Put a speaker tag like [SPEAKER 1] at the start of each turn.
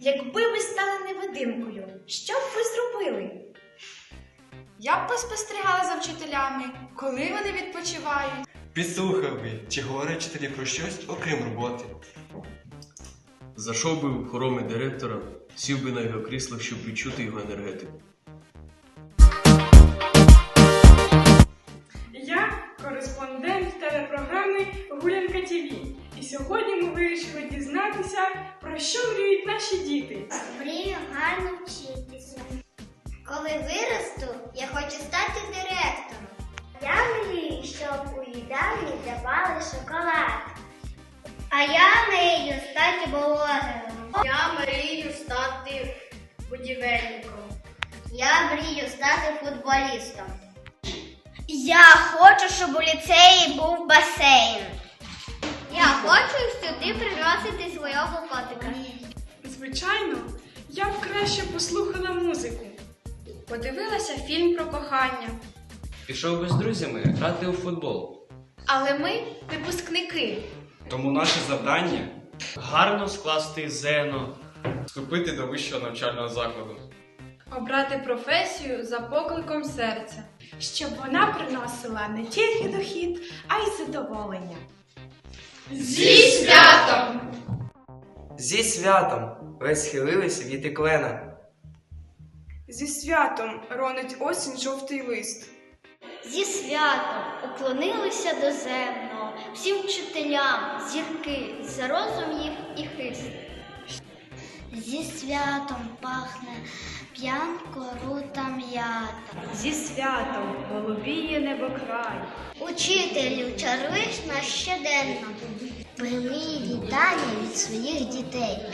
[SPEAKER 1] Якби ви стали невидимкою, що б ви зробили?
[SPEAKER 2] Я б поспостерігала за вчителями, коли вони відпочивають.
[SPEAKER 3] Підслухав би, чи говорять вчителі про щось, окрім роботи.
[SPEAKER 4] Зайшов би в хороми директора, сів би на його крісло, щоб відчути його енергетику.
[SPEAKER 5] І сьогодні ми вирішили дізнатися, про що мріють наші діти.
[SPEAKER 6] Мрію гарно вчитися. Коли виросту, я хочу стати директором. Я мрію, щоб у їдальні давали шоколад. А я мрію стати блогером. Я мрію стати будівельником. Я мрію стати футболістом. Я хочу, щоб у ліцеї був басейн. Я хочу сюди приносити свого котика.
[SPEAKER 5] Звичайно, я б краще послухала музику.
[SPEAKER 2] Подивилася фільм про кохання.
[SPEAKER 7] Пішов би з друзями грати у футбол.
[SPEAKER 1] Але ми випускники.
[SPEAKER 3] Тому наше завдання
[SPEAKER 4] Гарно скласти зено.
[SPEAKER 3] вступити до вищого навчального закладу.
[SPEAKER 2] Обрати професію за покликом серця.
[SPEAKER 5] Щоб вона приносила не тільки дохід, а й задоволення.
[SPEAKER 2] Зі святом!
[SPEAKER 8] Зі святом ви схилилися від іклена.
[SPEAKER 5] Зі святом ронить осінь жовтий лист.
[SPEAKER 6] Зі святом уклонилися до земного, всім вчителям, зірки, за розум їх і хист. Зі святом пахне п'янко, рута м'ята.
[SPEAKER 2] Зі святом голубіє небокрай.
[SPEAKER 6] Учителю, чаруєш нас щоденно. Прийми вітання від своїх дітей.